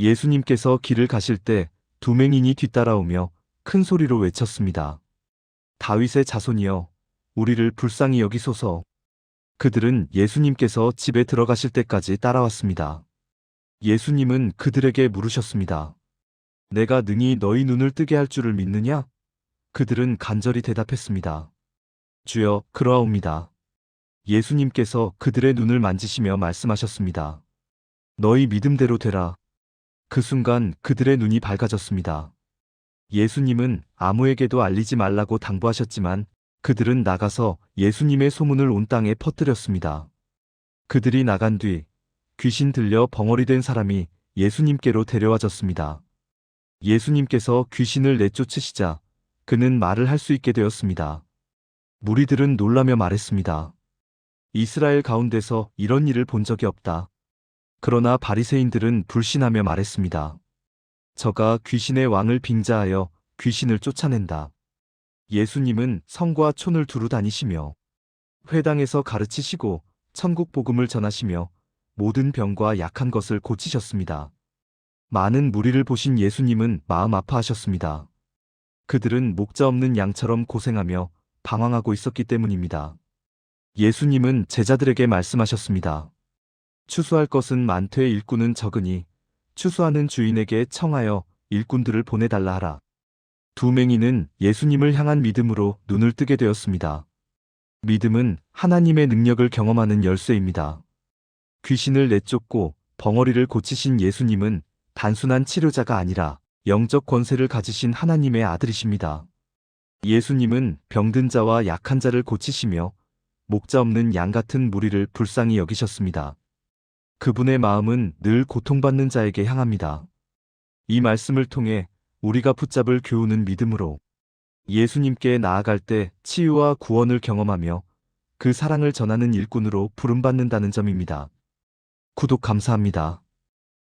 예수님께서 길을 가실 때 두 맹인이 뒤따라오며 큰 소리로 외쳤습니다. 다윗의 자손이여, 우리를 불쌍히 여기소서. 그들은 예수님께서 집에 들어가실 때까지 따라왔습니다. 예수님은 그들에게 물으셨습니다. 내가 능히 너희 눈을 뜨게 할 줄을 믿느냐? 그들은 간절히 대답했습니다. 주여, 그러하옵니다. 예수님께서 그들의 눈을 만지시며 말씀하셨습니다. 너희 믿음대로 되라. 그 순간 그들의 눈이 밝아졌습니다. 예수님은 아무에게도 알리지 말라고 당부하셨지만 그들은 나가서 예수님의 소문을 온 땅에 퍼뜨렸습니다. 그들이 나간 뒤 귀신 들려 벙어리 된 사람이 예수님께로 데려와졌습니다. 예수님께서 귀신을 내쫓으시자 그는 말을 할 수 있게 되었습니다. 무리들은 놀라며 말했습니다. 이스라엘 가운데서 이런 일을 본 적이 없다. 그러나 바리새인들은 불신하며 말했습니다. 저가 귀신의 왕을 빙자하여 귀신을 쫓아낸다. 예수님은 성과 촌을 두루 다니시며 회당에서 가르치시고 천국 복음을 전하시며 모든 병과 약한 것을 고치셨습니다. 많은 무리를 보신 예수님은 마음 아파하셨습니다. 그들은 목자 없는 양처럼 고생하며 방황하고 있었기 때문입니다. 예수님은 제자들에게 말씀하셨습니다. 추수할 것은 많되 일꾼은 적으니 추수하는 주인에게 청하여 일꾼들을 보내달라 하라. 두 맹인은 예수님을 향한 믿음으로 눈을 뜨게 되었습니다. 믿음은 하나님의 능력을 경험하는 열쇠입니다. 귀신을 내쫓고 벙어리를 고치신 예수님은 단순한 치료자가 아니라 영적 권세를 가지신 하나님의 아들이십니다. 예수님은 병든 자와 약한 자를 고치시며 목자 없는 양 같은 무리를 불쌍히 여기셨습니다. 그분의 마음은 늘 고통받는 자에게 향합니다. 이 말씀을 통해 우리가 붙잡을 교훈은 믿음으로 예수님께 나아갈 때 치유와 구원을 경험하며 그 사랑을 전하는 일꾼으로 부름받는다는 점입니다. 구독 감사합니다.